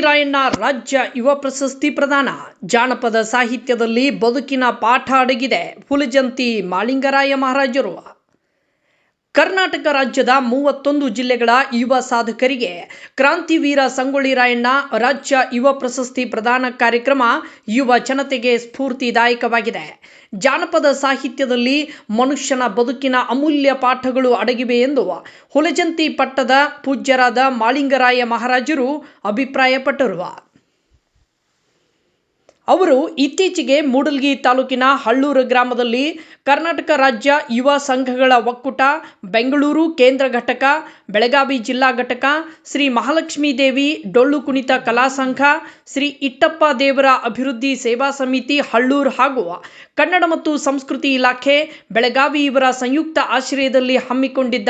ರಾಯಣ್ಣ ರಾಜ್ಯ ಯುವ ಪ್ರಶಸ್ತಿ ಪ್ರದಾನ. ಜಾನಪದ ಸಾಹಿತ್ಯದಲ್ಲಿ ಬದುಕಿನ ಪಾಠ ಅಡಗಿದೆ. ಹುಲಜಂತಿ ಮಾಳಿಂಗರಾಯ ಮಹಾರಾಜರು. ಕರ್ನಾಟಕ ರಾಜ್ಯದ ಮೂವತ್ತೊಂದು ಜಿಲ್ಲೆಗಳ ಯುವ ಸಾಧಕರಿಗೆ ಕ್ರಾಂತಿವೀರ ಸಂಗೊಳ್ಳಿ ರಾಯಣ್ಣ ರಾಜ್ಯ ಯುವ ಪ್ರಶಸ್ತಿ ಪ್ರದಾನ ಕಾರ್ಯಕ್ರಮ ಯುವ ಜನತೆಗೆ ಸ್ಫೂರ್ತಿದಾಯಕವಾಗಿದೆ. ಜಾನಪದ ಸಾಹಿತ್ಯದಲ್ಲಿ ಮನುಷ್ಯನ ಬದುಕಿನ ಅಮೂಲ್ಯ ಪಾಠಗಳು ಅಡಗಿವೆ ಎಂದು ಹುಲಜಂತಿ ಪಟ್ಟದ ಪೂಜ್ಯರಾದ ಮಾಳಿಂಗರಾಯ ಮಹಾರಾಜರು ಅಭಿಪ್ರಾಯಪಟ್ಟರು. ಅವರು ಇತ್ತೀಚೆಗೆ ಮೂಡಲ್ಗಿ ತಾಲೂಕಿನ ಹಳ್ಳೂರು ಗ್ರಾಮದಲ್ಲಿ ಕರ್ನಾಟಕ ರಾಜ್ಯ ಯುವ ಸಂಘಗಳ ಒಕ್ಕೂಟ, ಬೆಂಗಳೂರು ಕೇಂದ್ರ ಘಟಕ, ಬೆಳಗಾವಿ ಜಿಲ್ಲಾ ಘಟಕ, ಶ್ರೀ ಮಹಾಲಕ್ಷ್ಮೀ ದೇವಿ ಡೊಳ್ಳು ಕುಣಿತ ಕಲಾ ಸಂಘ, ಶ್ರೀ ಇಟ್ಟಪ್ಪ ದೇವರ ಅಭಿವೃದ್ಧಿ ಸೇವಾ ಸಮಿತಿ ಹಳ್ಳೂರು ಹಾಗೂ ಕನ್ನಡ ಮತ್ತು ಸಂಸ್ಕೃತಿ ಇಲಾಖೆ ಬೆಳಗಾವಿ ಇವರ ಸಂಯುಕ್ತ ಆಶ್ರಯದಲ್ಲಿ ಹಮ್ಮಿಕೊಂಡಿದ್ದ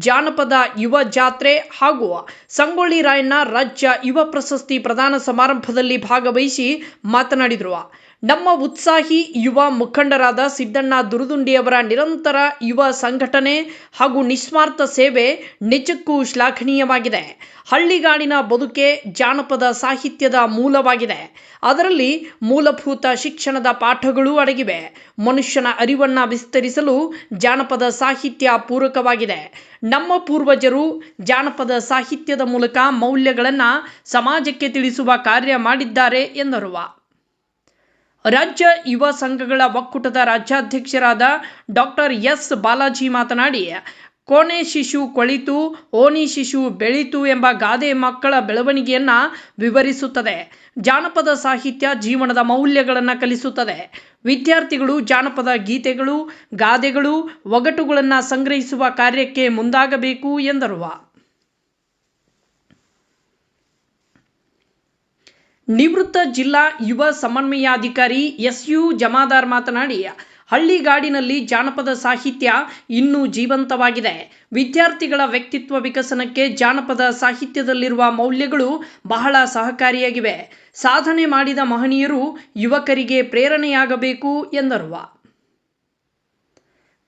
ಜಾನಪದ ಯುವ ಜಾತ್ರೆ ಹಾಗೂ ಸಂಗೊಳ್ಳಿ ರಾಯಣ್ಣ ರಾಜ್ಯ ಯುವ ಪ್ರಶಸ್ತಿ ಪ್ರದಾನ ಸಮಾರಂಭದಲ್ಲಿ ಭಾಗವಹಿಸಿ ಮಾತನಾಡಿದರು ನಮ್ಮ ಉತ್ಸಾಹಿ ಯುವ ಮುಖಂಡರಾದ ಸಿದ್ದಣ್ಣ ದುರುದುಂಡಿಯವರ ನಿರಂತರ ಯುವ ಸಂಘಟನೆ ಹಾಗೂ ನಿಸ್ವಾರ್ಥ ಸೇವೆ ನಿಜಕ್ಕೂ ಶ್ಲಾಘನೀಯವಾಗಿದೆ. ಹಳ್ಳಿಗಾಡಿನ ಬದುಕೆ ಜಾನಪದ ಸಾಹಿತ್ಯದ ಮೂಲವಾಗಿದೆ. ಅದರಲ್ಲಿ ಮೂಲಭೂತ ಶಿಕ್ಷಣದ ಪಾಠಗಳೂ ಅಡಗಿವೆ. ಮನುಷ್ಯನ ಅರಿವನ್ನ ವಿಸ್ತರಿಸಲು ಜಾನಪದ ಸಾಹಿತ್ಯ ಪೂರಕವಾಗಿದೆ. ನಮ್ಮ ಪೂರ್ವಜರು ಜಾನಪದ ಸಾಹಿತ್ಯದ ಮೂಲಕ ಮೌಲ್ಯಗಳನ್ನು ಸಮಾಜಕ್ಕೆ ತಿಳಿಸುವ ಕಾರ್ಯ ಮಾಡಿದ್ದಾರೆ ಎಂದರು. ರಾಜ್ಯ ಯುವ ಸಂಘಗಳ ಒಕ್ಕೂಟದ ರಾಜ್ಯಾಧ್ಯಕ್ಷರಾದ ಡಾಕ್ಟರ್ ಎಸ್ ಬಾಲಾಜಿ ಮಾತನಾಡಿ, ಕೋಣೆ ಶಿಶು ಕೊಳಿತು, ಓಣಿ ಶಿಶು ಬೆಳೀತು ಎಂಬ ಗಾದೆ ಮಕ್ಕಳ ಬೆಳವಣಿಗೆಯನ್ನು ವಿವರಿಸುತ್ತದೆ. ಜಾನಪದ ಸಾಹಿತ್ಯ ಜೀವನದ ಮೌಲ್ಯಗಳನ್ನು ಕಲಿಸುತ್ತದೆ. ವಿದ್ಯಾರ್ಥಿಗಳು ಜಾನಪದ ಗೀತೆಗಳು, ಗಾದೆಗಳು, ಒಗಟುಗಳನ್ನು ಸಂಗ್ರಹಿಸುವ ಕಾರ್ಯಕ್ಕೆ ಮುಂದಾಗಬೇಕು ಎಂದರು. ನಿವೃತ್ತ ಜಿಲ್ಲಾ ಯುವ ಸಮನ್ವಯಾಧಿಕಾರಿ ಎಸ್ ಯು ಜಮಾದಾರ್ ಮಾತನಾಡಿ ಹಳ್ಳಿಗಾಡಿನಲ್ಲಿ ಜಾನಪದ ಸಾಹಿತ್ಯ ಇನ್ನೂ ಜೀವಂತವಾಗಿದೆ. ವಿದ್ಯಾರ್ಥಿಗಳ ವ್ಯಕ್ತಿತ್ವ ವಿಕಸನಕ್ಕೆ ಜಾನಪದ ಸಾಹಿತ್ಯದಲ್ಲಿರುವ ಮೌಲ್ಯಗಳು ಬಹಳ ಸಹಕಾರಿಯಾಗಿವೆ. ಸಾಧನೆ ಮಾಡಿದ ಮಹನೀಯರು ಯುವಕರಿಗೆ ಪ್ರೇರಣೆಯಾಗಬೇಕು ಎಂದರು.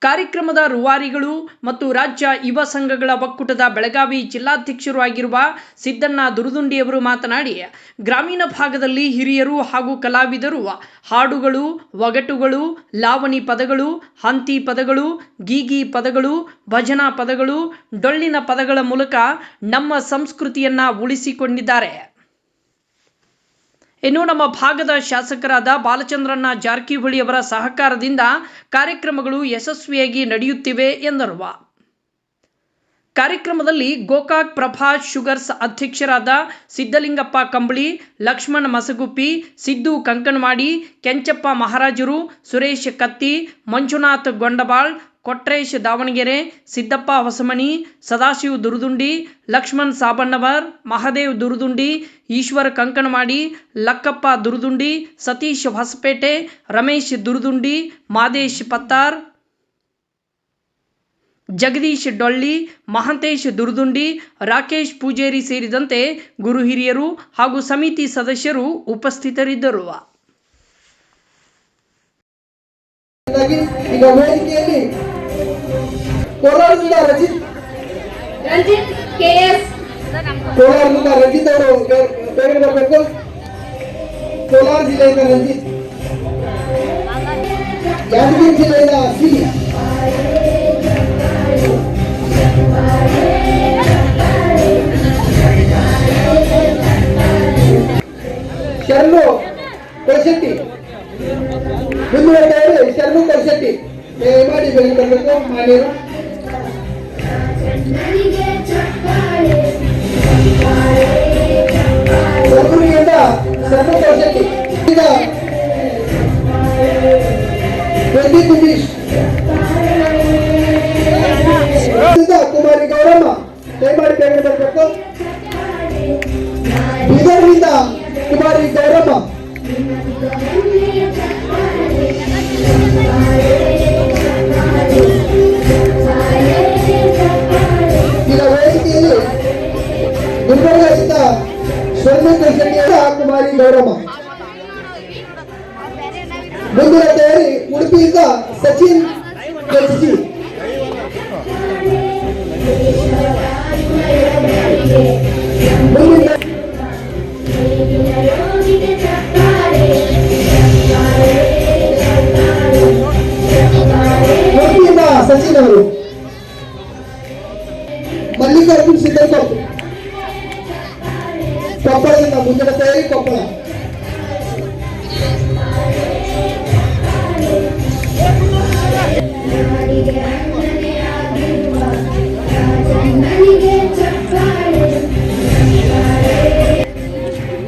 ಕಾರ್ಯಕ್ರಮದ ರೂವಾರಿಗಳು ಮತ್ತು ರಾಜ್ಯ ಯುವ ಸಂಘಗಳ ಒಕ್ಕೂಟದ ಬೆಳಗಾವಿ ಜಿಲ್ಲಾಧ್ಯಕ್ಷರು ಆಗಿರುವ ಸಿದ್ದಣ್ಣ ದುರುದುಂಡಿಯವರು ಮಾತನಾಡಿ, ಗ್ರಾಮೀಣ ಭಾಗದಲ್ಲಿ ಹಿರಿಯರು ಹಾಗೂ ಕಲಾವಿದರು, ಹಾಡುಗಳು, ಒಗಟುಗಳು, ಲಾವಣಿ ಪದಗಳು, ಹಂತಿ ಪದಗಳು, ಗೀಗಿ ಪದಗಳು, ಭಜನಾ ಪದಗಳು, ಡೊಳ್ಳಿನ ಪದಗಳ ಮೂಲಕ ನಮ್ಮ ಸಂಸ್ಕೃತಿಯನ್ನು ಉಳಿಸಿಕೊಂಡಿದ್ದಾರೆ. ಇನ್ನು ನಮ್ಮ ಭಾಗದ ಶಾಸಕರಾದ ಬಾಲಚಂದ್ರಣ್ಣ ಜಾರಕಿಹೊಳಿ ಅವರ ಸಹಕಾರದಿಂದ ಕಾರ್ಯಕ್ರಮಗಳು ಯಶಸ್ವಿಯಾಗಿ ನಡೆಯುತ್ತಿವೆ ಎಂದರು. ಕಾರ್ಯಕ್ರಮದಲ್ಲಿ ಗೋಕಾಕ್ ಪ್ರಭಾ ಶುಗರ್ಸ್ ಅಧ್ಯಕ್ಷರಾದ ಸಿದ್ದಲಿಂಗಪ್ಪ ಕಂಬಳಿ, ಲಕ್ಷ್ಮಣ ಮಸಗುಪ್ಪಿ, ಸಿದ್ದು ಕಂಕಣವಾಡಿ, ಕೆಂಚಪ್ಪ ಮಹಾರಾಜರು, ಸುರೇಶ್ ಕತ್ತಿ, ಮಂಜುನಾಥ್ ಗೊಂಡಬಾಳ್, ಕೊಟ್ರೇಶ್ ದಾವಣಗೆರೆ, ಸಿದ್ದಪ್ಪ ಹೊಸಮನಿ, ಸದಾಶಿವ್ ದುರುದುಂಡಿ, ಲಕ್ಷ್ಮಣ್ ಸಾಬಣ್ಣವರ್, ಮಹದೇವ್ ದುರುದುಂಡಿ, ಈಶ್ವರ ಕಂಕಣವಾಡಿ, ಲಕ್ಕಪ್ಪ ದುರುದುಂಡಿ, ಸತೀಶ್ ಹೊಸಪೇಟೆ, ರಮೇಶ್ ದುರುದುಂಡಿ, ಮಾದೇಶ್ ಪತ್ತಾರ್ ಜಗದೀಶ್ ಡೊಳ್ಳಿ ಮಹಂತೇಶ್ ದುರ್ದುಂಡಿ ರಾಕೇಶ್ ಪೂಜೇರಿ ಸೇರಿದಂತೆ ಗುರು ಹಿರಿಯರು ಹಾಗೂ ಸಮಿತಿ ಸದಸ್ಯರು ಉಪಸ್ಥಿತರಿದ್ದರು. ಕೋಲಾರ ಜಿಲ್ಲೆಯಿಂದ ರಂಜಿತ್. ಯಾದಗಿರಿ ಜಿಲ್ಲೆಯಿಂದ ಶರಣು ಕೊಳಶೆಟ್ಟಿ ಈಗ ರಂಜಿತ್ ಉಮೇಶ್ ಕುಮಾರಿ ಗೌರಮ್ಮ ದಯಮಾಡಿ ಬೇಗ ಬರಬೇಕು ಬೀದರ್ನಿಂದ ಕುಮಾರಿ ಗೌರಮ್ಮ ಬಂದಿದ್ದ ಶನಿಯನ್ನು ಹಾಕು ಮಾರಿ ಗೌರಮ್ಮ ಮುಂದಿನ ತಯಾರಿ ಉಡುಪಿಯಿಂದ ಸಚಿನ್ ಗರ್ಜಿ ಮುಂದಿನ ಸಚಿನ್ ಅವರು ಮಲ್ಲಿಕಾರ್ಜುನ್ ಸಿದ್ದಪ್ಪ ಸಂಘದಿಂದ ಮುಂದಿನ ತಯಾರಿ ಕೊಪ್ಪಳ.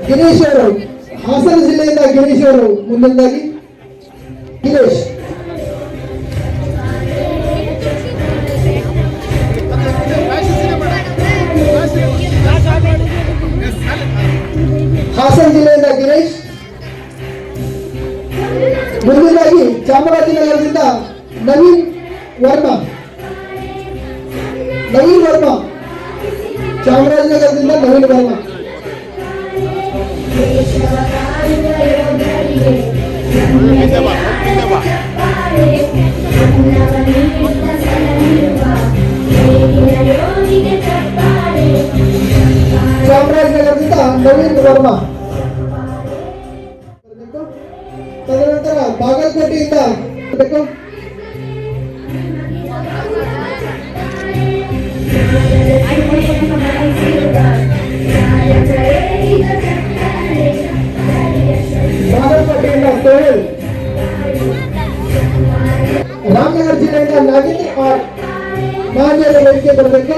ಗಿರೀಶ್ ಅವರು ಹಾಸನ ಜಿಲ್ಲೆಯಿಂದ ಗಿರೀಶ್ ಅವರು ಮುಂದಿನದಾಗಿ. ಗಿರೀಶ್. ಹಾಸನ ಜಿಲ್ಲೆಯಿಂದ ಗಿರೀಶ್ ಮುಂದಿನದಾಗಿ ಚಾಮರಾಜನಗರದಿಂದ ನವೀನ್ ವರ್ಮಾ ನವೀನ್ ವರ್ಮಾ ಚಾಮರಾಜನಗರದಿಂದ ನವೀನ್ ವರ್ಮಾ ಚಾಮರಾಜನಗರದಿಂದ ನವೀನ್ ವರ್ಮಾ ತದನಂತರ ಬಾಗಲಕೋಟೆಯಿಂದ ಬೇಕು ಬಾಗಲಕೋಟೆಯಿಂದ ಸೋಹೆಲ್ ರಾಮನಗರ ಜಿಲ್ಲೆಯಿಂದ ನಾಗೇಂದ್ರ ಆರ್ ಮಾನ್ಯರ ವೇದಿಕೆ ಬರಬೇಕು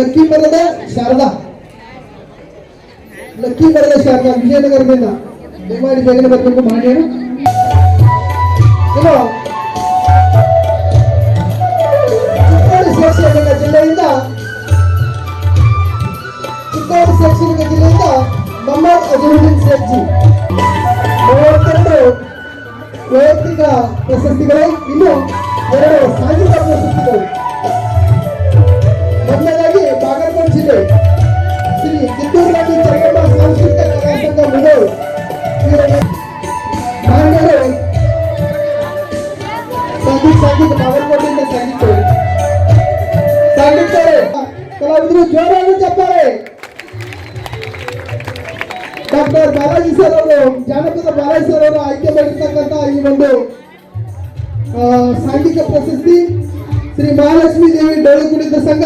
ಲಕ್ಕಿ ಮರದ ಶಾರದಾ. ಲಕ್ಕಿ ಮರದ ಶಾರದಾ ವಿಜಯನಗರದಿಂದ ದಯಮಾಡಿ ಬೇಗನೆ ಬರಬೇಕು ಮಾಡಿ ಇನ್ನು ಚಿಕ್ಕೋಡಿ ಜಿಲ್ಲೆಯಿಂದ ಚಿಕ್ಕೋಡಿ ಶೈಕ್ಷಣಿಕ ಜಿಲ್ಲೆಯಿಂದ ಮೊಹಮ್ಮದ್ ಅಜರುದ್ದೀನ್ ಸೇಠ್ಜಿ ಮೂವತ್ತೆರಡು ವೈಯಕ್ತಿಕ ಪ್ರಶಸ್ತಿಗಳು, ಇನ್ನು ಎರಡು ಸಾಂಘಿಕ ಪ್ರಶಸ್ತಿಗಳು. ಮೊದಲನೇದಾಗಿ ಬಾಗಲಕೋಟೆ ಜಿಲ್ಲೆ ಶ್ರೀ ಕಿತ್ತೂರು ರಾಣಿ ಚೆನ್ನಮ್ಮ ಸಾಂಸ್ಕೃತಿಕ ಕಲಾ ಸಂಘ ಮುಗೋಳು ಇವರಿಗೆ ಮಾನ್ಯರು ಸಂಗೀತ ಸಂಗೀತ ಬಾಗಲಕೋಟೆಯಿಂದ ಸಂಗೀತ ಸಂಗೀತ ಕಲಾವಿದರು ಜೋರಾಗಿ ಚಪ್ಪಾಳೆ ಡಾಕ್ಟರ್ ಬಾಲಾಜಿ ಸರ್ ಅವರು ಜಾನಪದ ಬಾಲಾಜಿ ಸರ್ ಅವರು ಆಯ್ಕೆ ಮಾಡಿರ್ತಕ್ಕಂಥ ಈ ಒಂದು ಆ, ಸಾಂಘಿಕ ಪ್ರಶಸ್ತಿ ಶ್ರೀ ಮಹಾಲಕ್ಷ್ಮೀ ದೇವಿ ಡೊಳ್ಳು ಕುಣಿತ ಸಂಘ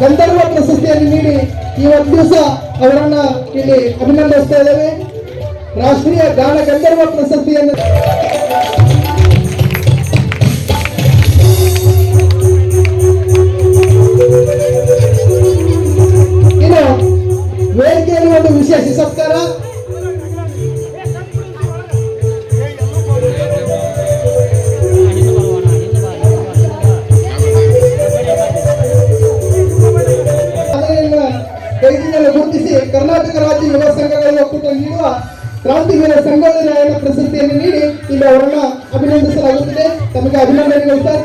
ಗಂಧರ್ವ ಪ್ರಶಸ್ತಿಯನ್ನು ನೀಡಿ ಈ ಒಂದು ದಿವಸ ಅವರನ್ನ ಇಲ್ಲಿ ಅಭಿನಂದಿಸ್ತಾ ಇದ್ದೇವೆ. ರಾಷ್ಟ್ರೀಯ ಗಾನ ಗಂಧರ್ವ ಪ್ರಶಸ್ತಿಯನ್ನು ಕ್ರಾಂತಿವೀರ ಸಂಗೊಳ್ಳಿ ರಾಯಣ್ಣ ಪ್ರಶಸ್ತಿಯನ್ನು ನೀಡಿ ಇಲ್ಲಿ ಅವರನ್ನ ಅಭಿನಂದಿಸಲಾಗುತ್ತದೆ. ತಮಗೆ ಅಭಿನಂದನೆಗಳು ಸರ್.